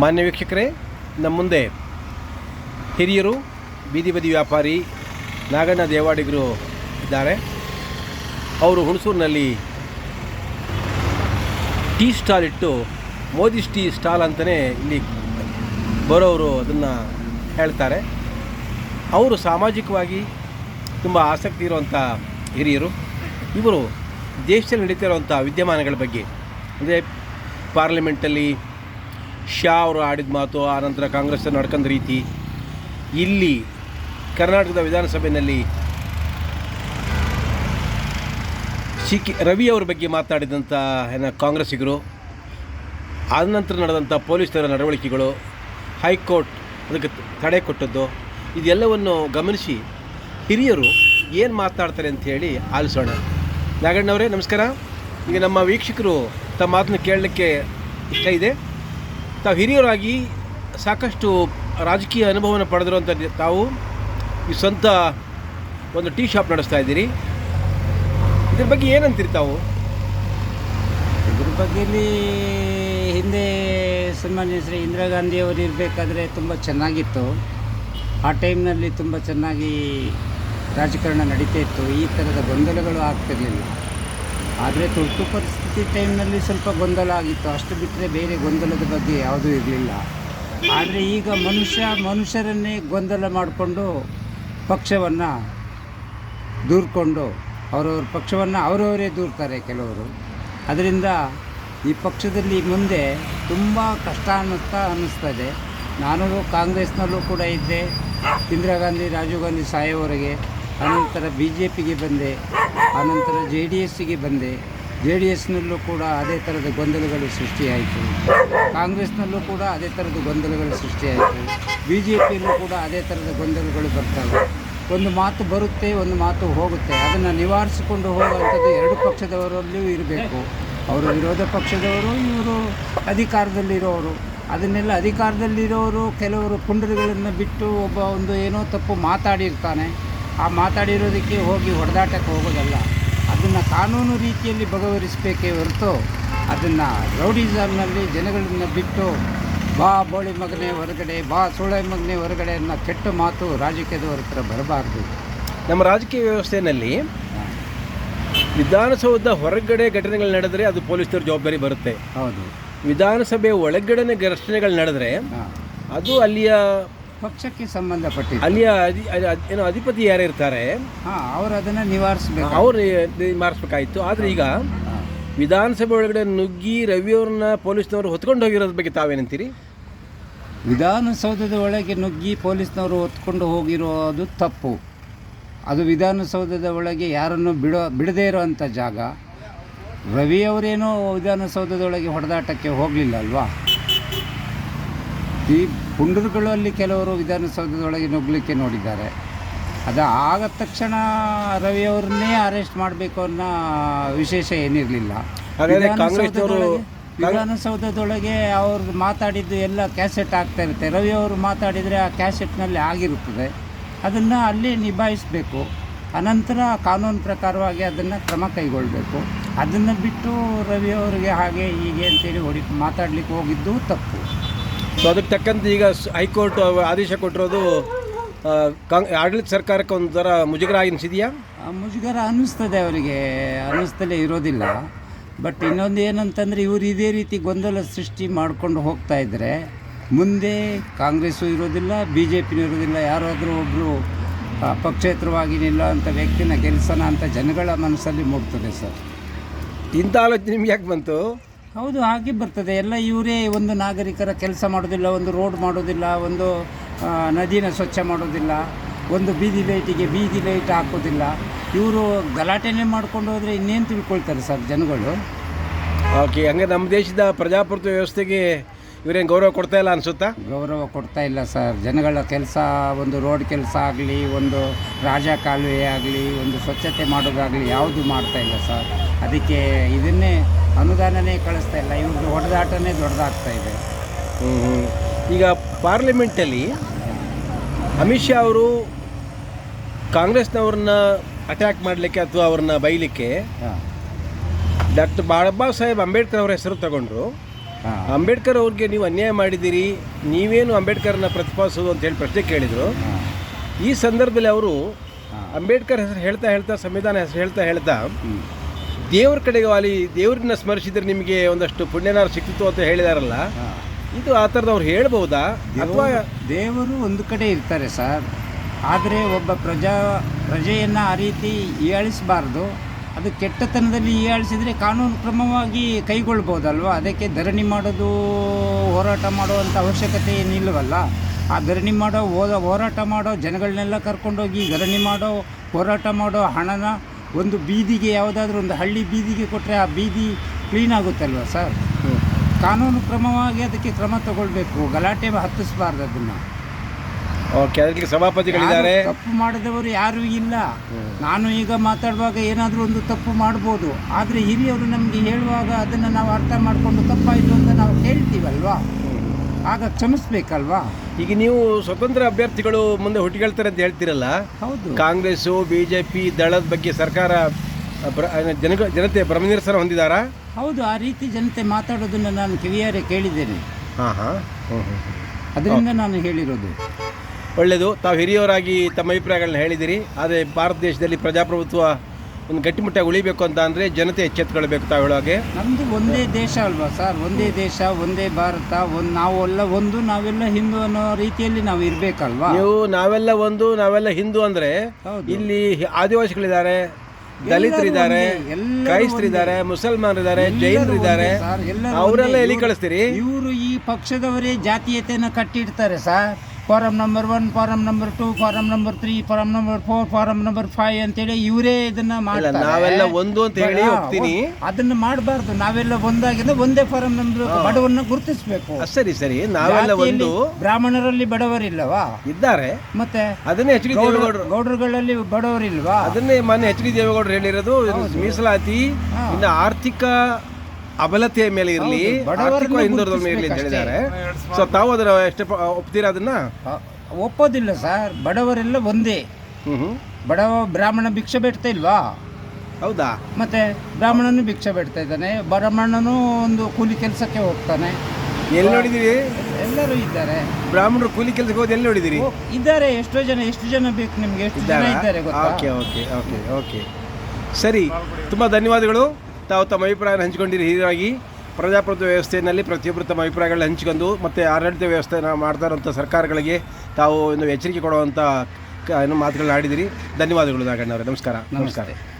ಮಾನ್ಯ ವೀಕ್ಷಕರೇ, ನಮ್ಮ ಮುಂದೆ ಹಿರಿಯರು, ಬೀದಿ ಬದಿ ವ್ಯಾಪಾರಿ ನಾಗಣ್ಣ ದೇವಾಡಿಗರು ಇದ್ದಾರೆ. ಅವರು ಹುಣಸೂರಿನಲ್ಲಿ ಟೀ ಸ್ಟಾಲ್ ಇಟ್ಟು, ಮೋದಿ ಟೀ ಸ್ಟಾಲ್ ಅಂತಲೇ ಇಲ್ಲಿ ಬರೋರು ಅದನ್ನು ಹೇಳ್ತಾರೆ. ಅವರು ಸಾಮಾಜಿಕವಾಗಿ ತುಂಬ ಆಸಕ್ತಿ ಇರುವಂಥ ಹಿರಿಯರು. ಇವರು ದೇಶದಲ್ಲಿ ನಡೀತಿರುವಂಥ ವಿದ್ಯಮಾನಗಳ ಬಗ್ಗೆ, ಅಂದರೆ ಪಾರ್ಲಿಮೆಂಟಲ್ಲಿ ಶಾ ಅವರು ಆಡಿದ ಮಾತು ಆನಂತರ ಕಾಂಗ್ರೆಸ್ ನಡ್ಕೊಂಡ ರೀತಿ. ಇಲ್ಲಿ ಕರ್ನಾಟಕದ ವಿಧಾನಸಭೆಯಲ್ಲಿ ಸಿ ರವಿ ಅವ್ರ ಬಗ್ಗೆ ಮಾತಾಡಿದಂಥ ಏನ ಕಾಂಗ್ರೆಸ್ಸಿಗರು, ಆದ ನಂತರ ನಡೆದಂಥ ಪೊಲೀಸರ ನಡವಳಿಕೆಗಳು, ಹೈಕೋರ್ಟ್ ಅದಕ್ಕೆ ತಡೆ ಕೊಟ್ಟದ್ದು, ಇದೆಲ್ಲವನ್ನು ಗಮನಿಸಿ ಹಿರಿಯರು ಏನು ಮಾತಾಡ್ತಾರೆ ಅಂತ ಹೇಳಿ ಆಲಿಸೋಣ. ನಾಗಣ್ಣವರೇ, ನಮಸ್ಕಾರ. ಈಗ ನಮ್ಮ ವೀಕ್ಷಕರು ತಮ್ಮ ಮಾತನ್ನು ಕೇಳಲಿಕ್ಕೆ ಇಷ್ಟ ಇದೆ. ತಾವು ಹಿರಿಯರಾಗಿ ಸಾಕಷ್ಟು ರಾಜಕೀಯ ಅನುಭವವನ್ನು ಪಡೆದಿರುವಂಥ ತಾವು ಈ ಸ್ವಂತ ಒಂದು ಟೀ ಶಾಪ್ ನಡೆಸ್ತಾ ಇದ್ದೀರಿ. ಇದ್ರ ಬಗ್ಗೆ ಏನಂತೀರಿ ತಾವು? ಇದ್ರ ಬಗ್ಗೆಲಿ ಹಿಂದೆ ಸನ್ಮಾನ್ಯ ಶ್ರೀ ಇಂದಿರಾ ಗಾಂಧಿಯವರು ಇರಬೇಕಾದ್ರೆ ತುಂಬ ಚೆನ್ನಾಗಿತ್ತು. ಆ ಟೈಮ್ನಲ್ಲಿ ತುಂಬ ಚೆನ್ನಾಗಿ ರಾಜಕಾರಣ ನಡೀತಾ ಇತ್ತು. ಈ ಥರದ ಗೊಂದಲಗಳು ಆಗ್ತಿರಲಿಲ್ಲ. ಆದರೆ ತುರ್ತು ಪರಿಸ್ಥಿತಿ ಟೈಮ್ನಲ್ಲಿ ಸ್ವಲ್ಪ ಗೊಂದಲ ಆಗಿತ್ತು. ಅಷ್ಟು ಬಿಟ್ಟರೆ ಬೇರೆ ಗೊಂದಲದ ಬಗ್ಗೆ ಯಾವುದೂ ಇರಲಿಲ್ಲ. ಆದರೆ ಈಗ ಮನುಷ್ಯ, ಮನುಷ್ಯರನ್ನೇ ಗೊಂದಲ ಮಾಡಿಕೊಂಡು ಪಕ್ಷವನ್ನು ದೂರ್ಕೊಂಡು ಅವರವ್ರ ಪಕ್ಷವನ್ನು ಅವರವರೇ ದೂರ್ತಾರೆ ಕೆಲವರು. ಅದರಿಂದ ಈ ಪಕ್ಷದಲ್ಲಿ ಮುಂದೆ ತುಂಬ ಕಷ್ಟ ಅನ್ನಿಸ್ತಾ ಅನ್ನಿಸ್ತದೆ. ನಾನು ಕಾಂಗ್ರೆಸ್ನಲ್ಲೂ ಕೂಡ ಇದ್ದೆ. ಇಂದಿರಾ ಗಾಂಧಿ, ರಾಜೀವ್ ಗಾಂಧಿ ಸಾಯೋವರೆಗೆ ಅನಂತರ ಬಿ ಜೆ ಪಿಗೆ ಬಂದೆ. ಆನಂತರ ಜೆ ಡಿ ಎಸ್ಸಿಗೆ ಬಂದೆ. ಜೆ ಡಿ ಎಸ್ನಲ್ಲೂ ಕೂಡ ಅದೇ ಥರದ ಗೊಂದಲಗಳು ಸೃಷ್ಟಿಯಾಯಿತು. ಕಾಂಗ್ರೆಸ್ನಲ್ಲೂ ಕೂಡ ಅದೇ ಥರದ ಗೊಂದಲಗಳು ಸೃಷ್ಟಿಯಾಯಿತು. ಬಿ ಜೆ ಪಿಯಲ್ಲೂ ಕೂಡ ಅದೇ ಥರದ ಗೊಂದಲಗಳು ಬರ್ತವೆ. ಒಂದು ಮಾತು ಬರುತ್ತೆ, ಒಂದು ಮಾತು ಹೋಗುತ್ತೆ. ಅದನ್ನು ನಿವಾರಿಸಿಕೊಂಡು ಹೋಗುವಂಥದ್ದು ಎರಡು ಪಕ್ಷದವರಲ್ಲಿಯೂ ಇರಬೇಕು. ಅವರು ವಿರೋಧ ಪಕ್ಷದವರು, ಇವರು ಅಧಿಕಾರದಲ್ಲಿರೋರು. ಅದನ್ನೆಲ್ಲ ಅಧಿಕಾರದಲ್ಲಿರೋರು ಕೆಲವರು ಪುಂಡರುಗಳನ್ನು ಬಿಟ್ಟು ಒಬ್ಬ ಒಂದು ಏನೋ ತಪ್ಪು ಮಾತಾಡಿರ್ತಾನೆ. ಆ ಮಾತಾಡಿರೋದಕ್ಕೆ ಹೋಗಿ ಹೊಡೆದಾಟಕ್ಕೆ ಹೋಗೋದಲ್ಲ. ಅದನ್ನು ಕಾನೂನು ರೀತಿಯಲ್ಲಿ ಬಗೆಹರಿಸಬೇಕೇ ಹೊರತು ಅದನ್ನು ರೌಡಿಸಮ್ನಲ್ಲಿ ಜನಗಳನ್ನ ಬಿಟ್ಟು ಬಾ ಬೋಳಿ ಮಗನೇ ಹೊರಗಡೆ ಬಾ ಸೋಳೆ ಮಗನೇ ಹೊರಗಡೆ ಅನ್ನೋ ಕೆಟ್ಟ ಮಾತು ರಾಜಕೀಯದವ್ರ ಹತ್ರ ಬರಬಾರ್ದು. ನಮ್ಮ ರಾಜಕೀಯ ವ್ಯವಸ್ಥೆಯಲ್ಲಿ ವಿಧಾನಸೌಧ ಹೊರಗಡೆ ಘಟನೆಗಳು ನಡೆದರೆ ಅದು ಪೊಲೀಸರ ಜವಾಬ್ದಾರಿ ಬರುತ್ತೆ. ಹೌದು. ವಿಧಾನಸಭೆ ಒಳಗಡೆ ಘರ್ಷಣೆಗಳು ನಡೆದರೆ ಅದು ಅಲ್ಲಿಯ ಪಕ್ಷಕ್ಕೆ ಸಂಬಂಧಪಟ್ಟಿದೆ ಅಲ್ಲಿಯ ಅಧಿ ಏನೋ ಅಧಿಪತಿ ಯಾರು ಇರ್ತಾರೆ? ಹಾಂ ಅವರು ಅದನ್ನು ನಿವಾರಿಸಬೇಕು. ಅವರು ನಿವಾರಿಸ್ಬೇಕಾಯ್ತು. ಆದರೆ ಈಗ ವಿಧಾನಸಭೆ ಒಳಗಡೆ ನುಗ್ಗಿ ರವಿಯವ್ರನ್ನ ಪೊಲೀಸ್ನವರು ಹೊತ್ಕೊಂಡು ಹೋಗಿರೋದ್ರ ಬಗ್ಗೆ ತಾವೇನಂತೀರಿ? ವಿಧಾನಸೌಧದ ಒಳಗೆ ನುಗ್ಗಿ ಪೊಲೀಸ್ನವರು ಹೊತ್ಕೊಂಡು ಹೋಗಿರೋದು ತಪ್ಪು. ಅದು ವಿಧಾನಸೌಧದ ಒಳಗೆ ಯಾರನ್ನು ಬಿಡೋ ಬಿಡದೇ ಇರೋವಂಥ ಜಾಗ. ರವಿಯವರೇನೋ ವಿಧಾನಸೌಧದೊಳಗೆ ಹೊಡೆದಾಟಕ್ಕೆ ಹೋಗಲಿಲ್ಲ ಅಲ್ವಾ? ಈ ಪುಂಡರುಗಳಲ್ಲಿ ಕೆಲವರು ವಿಧಾನಸೌಧದೊಳಗೆ ನುಗ್ಗಲಿಕ್ಕೆ ನೋಡಿದ್ದಾರೆ. ಅದು ಆಗ ತಕ್ಷಣ ರವಿಯವರನ್ನೇ ಅರೆಸ್ಟ್ ಮಾಡಬೇಕು ಅನ್ನೋ ವಿಶೇಷ ಏನಿರಲಿಲ್ಲ. ವಿಧಾನಸೌಧದೊಳಗೆ ಅವ್ರು ಮಾತಾಡಿದ್ದು ಎಲ್ಲ ಕ್ಯಾಸೆಟ್ ಆಗ್ತಾ ಇರುತ್ತೆ. ರವಿ ಅವರು ಮಾತಾಡಿದರೆ ಆ ಕ್ಯಾಸೆಟ್ನಲ್ಲಿ ಆಗಿರುತ್ತದೆ. ಅದನ್ನು ಅಲ್ಲಿ ನಿಭಾಯಿಸಬೇಕು. ಅನಂತರ ಕಾನೂನು ಪ್ರಕಾರವಾಗಿ ಅದನ್ನು ಕ್ರಮ ಕೈಗೊಳ್ಳಬೇಕು ಅದನ್ನು ಬಿಟ್ಟು ರವಿಯವರಿಗೆ ಹಾಗೆ ಹೀಗೆ ಅಂತೇಳಿ ಹೊಡಿ ಮಾತಾಡಲಿಕ್ಕೆ ಹೋಗಿದ್ದು ತಪ್ಪು. ಸೊ ಅದಕ್ಕೆ ತಕ್ಕಂತೆ ಈಗ ಹೈಕೋರ್ಟ್ ಆದೇಶ ಕೊಟ್ಟಿರೋದು ಕಾಂಗ್ ಆಡಳಿತ ಸರ್ಕಾರಕ್ಕೆ ಒಂಥರ ಮುಜುಗರ ಆಗಿನಿಸಿದೆಯಾ ಆ ಮುಜುಗರ ಅನ್ನಿಸ್ತದೆ ಅವರಿಗೆ ಅನ್ನಿಸ್ತಲೇ ಇರೋದಿಲ್ಲ. ಬಟ್ ಇನ್ನೊಂದು ಏನಂತಂದರೆ ಇವರು ಇದೇ ರೀತಿ ಗೊಂದಲ ಸೃಷ್ಟಿ ಮಾಡಿಕೊಂಡು ಹೋಗ್ತಾ ಇದ್ದರೆ ಮುಂದೆ ಕಾಂಗ್ರೆಸ್ಸು ಇರೋದಿಲ್ಲ ಬಿ ಜೆ ಪಿನೂ ಇರೋದಿಲ್ಲ ಯಾರಾದರೂ ಒಬ್ಬರು ಪಕ್ಷೇತರವಾಗಿ ನಿಲ್ಲುವಂಥ ವ್ಯಕ್ತಿನ ಗೆಲ್ಸೋಣ ಅಂತ ಜನಗಳ ಮನಸ್ಸಲ್ಲಿ ಮೂಡ್ತದೆ ಸರ್. ಇಂಥ ಆಲೋಚನೆ ನಿಮ್ಗೆ ಯಾಕೆ ಬಂತು? ಹೌದು ಹಾಗೆ ಬರ್ತದೆ. ಎಲ್ಲ ಇವರೇ ಒಂದು ನಾಗರಿಕರ ಕೆಲಸ ಮಾಡೋದಿಲ್ಲ ಒಂದು ರೋಡ್ ಮಾಡೋದಿಲ್ಲ ಒಂದು ನದಿನ ಸ್ವಚ್ಛ ಮಾಡೋದಿಲ್ಲ ಒಂದು ಬೀದಿ ಲೈಟಿಗೆ ಬೀದಿ ಲೈಟ್ ಹಾಕೋದಿಲ್ಲ. ಇವರು ಗಲಾಟೆನೇ ಮಾಡ್ಕೊಂಡು ಹೋದರೆ ಇನ್ನೇನು ತಿಳ್ಕೊಳ್ತಾರೆ ಸರ್ ಜನಗಳು? ಓಕೆ ಹಂಗೆ ನಮ್ಮ ದೇಶದ ಪ್ರಜಾಪ್ರಭುತ್ವ ವ್ಯವಸ್ಥೆಗೆ ಇವರೇನು ಗೌರವ ಕೊಡ್ತಾ ಇಲ್ಲ ಅನಿಸುತ್ತಾ? ಗೌರವ ಕೊಡ್ತಾ ಇಲ್ಲ ಸರ್. ಜನಗಳ ಕೆಲಸ ಒಂದು ರೋಡ್ ಕೆಲಸ ಆಗಲಿ ಒಂದು ರಾಜ ಕಾಲುವೆ ಆಗಲಿ ಒಂದು ಸ್ವಚ್ಛತೆ ಮಾಡೋದಾಗಲಿ ಯಾವುದು ಮಾಡ್ತಾ ಇಲ್ಲ ಸರ್. ಅದಕ್ಕೆ ಇದನ್ನೇ ಅನುದಾನನೇ ಕಳಿಸ್ತಾ ಇಲ್ಲ. ಇವ್ರದ್ದು ಹೊಡೆದಾಟನೇ ದೊಡ್ಡದಾಗ್ತಾ ಇದೆ. ಹ್ಮ್. ಈಗ ಪಾರ್ಲಿಮೆಂಟಲ್ಲಿ ಅಮಿತ್ ಶಾ ಅವರು ಕಾಂಗ್ರೆಸ್ನವ್ರನ್ನ ಅಟ್ಯಾಕ್ ಮಾಡಲಿಕ್ಕೆ ಅಥವಾ ಅವ್ರನ್ನ ಬೈಲಿಕ್ಕೆ ಹಾಂ. ಡಾಕ್ಟರ್ ಬಾಬಾ ಸಾಹೇಬ್ ಅಂಬೇಡ್ಕರ್ ಅವರ ಹೆಸರು ತಗೊಂಡ್ರು. ಹಾ. ಅಂಬೇಡ್ಕರ್ ಅವ್ರಿಗೆ ನೀವು ಅನ್ಯಾಯ ಮಾಡಿದ್ದೀರಿ ನೀವೇನು ಅಂಬೇಡ್ಕರ್ನ ಪ್ರತಿಪಾದಿಸೋದು ಅಂತ ಹೇಳಿ ಪ್ರಶ್ನೆ ಕೇಳಿದರು. ಈ ಸಂದರ್ಭದಲ್ಲಿ ಅವರು ಅಂಬೇಡ್ಕರ್ ಹೆಸರು ಹೇಳ್ತಾ ಹೇಳ್ತಾ ಸಂವಿಧಾನ ಹೆಸರು ಹೇಳ್ತಾ ಹೇಳ್ತಾ ದೇವ್ರ ಕಡೆಗೆ ವಾಲಿ ದೇವ್ರನ್ನ ಸ್ಮರಿಸಿದ್ರೆ ನಿಮಗೆ ಒಂದಷ್ಟು ಪುಣ್ಯನಾರು ಸಿಕ್ತಿತ್ತು ಅಂತ ಹೇಳಿದಾರಲ್ಲ. ಇದು ಆ ಥರದ ಅವ್ರು ಹೇಳ್ಬೋದಾ? ಅಥವಾ ದೇವರು ಒಂದು ಕಡೆ ಇರ್ತಾರೆ ಸರ್. ಆದರೆ ಒಬ್ಬ ಪ್ರಜಾ ಪ್ರಜೆಯನ್ನು ಆ ರೀತಿ ಹೀಯಾಳಿಸಬಾರ್ದು ಅದು ಕೆಟ್ಟತನದಲ್ಲಿ ಹೀಯಾಳಿಸಿದರೆ ಕಾನೂನು ಕ್ರಮವಾಗಿ ಕೈಗೊಳ್ಬೋದಲ್ವ? ಅದಕ್ಕೆ ಧರಣಿ ಮಾಡೋದು ಹೋರಾಟ ಮಾಡುವಂಥ ಅವಶ್ಯಕತೆ ಏನಿಲ್ಲವಲ್ಲ? ಆ ಧರಣಿ ಮಾಡೋ ಹೋದ ಹೋರಾಟ ಮಾಡೋ ಜನಗಳನ್ನೆಲ್ಲ ಕರ್ಕೊಂಡೋಗಿ ಧರಣಿ ಮಾಡೋ ಹೋರಾಟ ಮಾಡೋ ಹಣನ ಒಂದು ಬೀದಿಗೆ ಯಾವುದಾದ್ರೂ ಒಂದು ಹಳ್ಳಿ ಬೀದಿಗೆ ಕೊಟ್ಟರೆ ಆ ಬೀದಿ ಕ್ಲೀನ್ ಆಗುತ್ತಲ್ವ ಸರ್? ಕಾನೂನು ಕ್ರಮವಾಗಿ ಅದಕ್ಕೆ ಕ್ರಮ ತಗೊಳ್ಬೇಕು. ಗಲಾಟೆ ಹತ್ತಿಸಬಾರ್ದು ಅದನ್ನು. ಓಕೆ ಅದಕ್ಕೆ ಸಭಾಪತಿಗಳಿದ್ದಾರೆ. ತಪ್ಪು ಮಾಡಿದವರು ಯಾರೂ ಇಲ್ಲ. ನಾನು ಈಗ ಮಾತಾಡುವಾಗ ಏನಾದರೂ ಒಂದು ತಪ್ಪು ಮಾಡ್ಬೋದು. ಆದರೆ ಹಿರಿಯವರು ನಮಗೆ ಹೇಳುವಾಗ ಅದನ್ನು ನಾವು ಅರ್ಥ ಮಾಡಿಕೊಂಡು ತಪ್ಪಾಯಿತು ಅಂತ ನಾವು ಹೇಳ್ತೀವಲ್ವಾ ಆಗ ಕ್ಷಮಿಸ್ಬೇಕಲ್ವಾ? ಈಗ ನೀವು ಸ್ವತಂತ್ರ ಅಭ್ಯರ್ಥಿಗಳು ಮುಂದೆ ಹುಟ್ಟಿಕೊಳ್ತಾರೆ ಅಂತ ಹೇಳ್ತಿರಲ್ಲ? ಹೌದು. ಕಾಂಗ್ರೆಸ್ ಬಿ ಜೆ ಪಿ ದಳದ ಬಗ್ಗೆ ಸರ್ಕಾರ ಬ್ರ- ಜನ ಜನತೆ ಭ್ರಮನಿರಸನ ಹೊಂದಿದಾರಾ? ಹೌದು ಆ ರೀತಿ ಜನತೆ ಮಾತಾಡೋದನ್ನು ನಾನು ಕಿವಿಯಾರೆ ಕೇಳಿದ್ದೇನೆ. ಹಾಂ ಹಾಂ. ಹ್ಞೂ ಹ್ಞೂ ಅದರಿಂದ ನಾನು ಹೇಳಿರೋದು. ಒಳ್ಳೆಯದು ತಾವು ಹಿರಿಯವರಾಗಿ ತಮ್ಮ ಅಭಿಪ್ರಾಯಗಳನ್ನ ಹೇಳಿದಿರಿ. ಆದರೆ ಭಾರತ ದೇಶದಲ್ಲಿ ಪ್ರಜಾಪ್ರಭುತ್ವ ಒಂದು ಗಟ್ಟಿಮುಟ್ಟಾಗಿ ಉಳಿಬೇಕು ಅಂತ ಅಂದ್ರೆ ಜನತೆ ಎಚ್ಚೆತ್ಕೊಳ್ಬೇಕು ತಾವು ಹೇಳೋಗೆ ನಮ್ದು ನಮ್ಮದು ಒಂದೇ ದೇಶ ಅಲ್ವಾ ಸರ್? ಒಂದೇ ದೇಶ ಒಂದೇ ಭಾರತ ಒಂದು ನಾವೆಲ್ಲ ಒಂದು ನಾವೆಲ್ಲ ಹಿಂದೂ ಅನ್ನೋ ರೀತಿಯಲ್ಲಿ ನಾವು ಇರಬೇಕಲ್ವಾ? ನೀವು ನಾವೆಲ್ಲ ಒಂದು ನಾವೆಲ್ಲ ಹಿಂದೂ ಅಂದ್ರೆ ಇಲ್ಲಿ ಆದಿವಾಸಿಗಳಿದ್ದಾರೆ ದಲಿತರಿದ್ದಾರೆ ಕ್ರೈಸ್ತರಿದ್ದಾರೆ ಮುಸಲ್ಮಾನರಿದ್ದಾರೆ ಜೈನರಿದ್ದಾರೆ. ಅವರೆಲ್ಲ. ಎಲ್ಲಿ ಕಳಿಸ್ತೀರಿ? ಇವರು ಈ ಪಕ್ಷದವರೇ ಜಾತೀಯತೆಯನ್ನು ಕಟ್ಟಿಡ್ತಾರೆ sir. Form number one form number two form number three form number four form number five ಅಂತೇಳಿ ಇವರೇ ಇದನ್ನ ಮಾಡ್ತಾರೆ. ನಾವೆಲ್ಲ ಒಂದು ಅಂತ ಹೇಳಿ ಹೋಗ್ತೀನಿ. ಅದನ್ನ ಮಾಡಬಾರ್ದು. ನಾವೆಲ್ಲ ಒಂದಾಗಿಂದ ಒಂದೇ ಫಾರಂ ನಂಬರ್ ಬಡವನ್ನ ಗುರುತಿಸಬೇಕು. ಸರಿ ಸರಿ. ನಾವೆಲ್ಲ ಒಂದು ಬ್ರಾಹ್ಮಣರಲ್ಲಿ ಬಡವರಿಲ್ಲವಾ? ಇದ್ದಾರೆ. ಮತ್ತೆ ಅದನ್ನೇ ಎಚ್ ಡಿ ದೇವೇಗೌಡರು. ಗೌಡರುಗಳಲ್ಲಿ ಬಡವರಿಲ್ವಾ? ಅದನ್ನೇ ಮಾನ್ಯ ಎಚ್ ಡಿ ದೇವೇಗೌಡರು ಹೇಳಿರೋದು ಮೀಸಲಾತಿ. ಇನ್ನು ಆರ್ಥಿಕ ಅಬಲತೆಯ ಮೇಲೆ ಇರಲಿ ಹೌದು, ಬಡವರನ್ನ ಆರ್ಥಿಕ ಹಿಂದುಳಿದ ಮೇಲೆ ಇರಲಿ ಅಂತ ಹೇಳಿದ್ದಾರೆ ಸೊ ತಾವು ಅದರ ಎಷ್ಟು ಒಪ್ತೀರಾ ಅದನ್ನ? ಒಪ್ಪೋದಿಲ್ಲ ಸರ್. ಬಡವರೆಲ್ಲ ಒಂದೇ. ಬಡವ ಬ್ರಾಹ್ಮಣ ಭಿಕ್ಷೆ ಬೇಡ್ತಾ ಇಲ್ವಾ? ಹೌದಾ? ಮತ್ತೆ ಬ್ರಾಹ್ಮಣನು ಭಿಕ್ಷೆ ಬೇಡ್ತಾ ಇದ್ದಾನೆ ಬ್ರಾಹ್ಮಣನು ಒಂದು ಕೂಲಿ ಕೆಲಸಕ್ಕೆ ಹೋಗ್ತಾನೆ. ಎಲ್ಲಿ ನೋಡಿದಿರಿ ಎಲ್ಲರೂ ಇದ್ದಾರೆ. ಬ್ರಾಹ್ಮಣರು ಕೂಲಿ ಕೆಲಸಕ್ಕೆ ಹೋಗಿ ಎಲ್ಲಿ ನೋಡಿದಿರಿ ಇದ್ದಾರೆ. ಎಷ್ಟೋ ಜನ ಎಷ್ಟು ಜನ ಬೇಕು ನಿಮ್ಗೆ? ಎಷ್ಟು ಜನ ಇದ್ದಾರೆ ಗೊತ್ತಾ? Okay okay okay okay. ಸರಿ ತುಂಬಾ ಧನ್ಯವಾದಗಳು. ತಾವು ತಮ್ಮ ಅಭಿಪ್ರಾಯನ ಹಂಚಿಕೊಂಡಿರಿ. ಹೀಗಾಗಿ ಪ್ರಜಾಪ್ರಭುತ್ವ ವ್ಯವಸ್ಥೆಯಲ್ಲಿ ಪ್ರತಿಯೊಬ್ಬರು ತಮ್ಮ ಅಭಿಪ್ರಾಯಗಳನ್ನ ಹಂಚಿಕೊಂಡು ಮತ್ತು ಆಡಳಿತ ವ್ಯವಸ್ಥೆನ ಮಾಡ್ತಾ ಸರ್ಕಾರಗಳಿಗೆ ತಾವು ಒಂದು ಎಚ್ಚರಿಕೆ ಕೊಡುವಂಥ ಮಾತುಗಳನ್ನ ಆಡಿದಿರಿ. ಧನ್ಯವಾದಗಳು ನಾಗಣ್ಣವರೇ. ನಮಸ್ಕಾರ. ನಮಸ್ಕಾರ.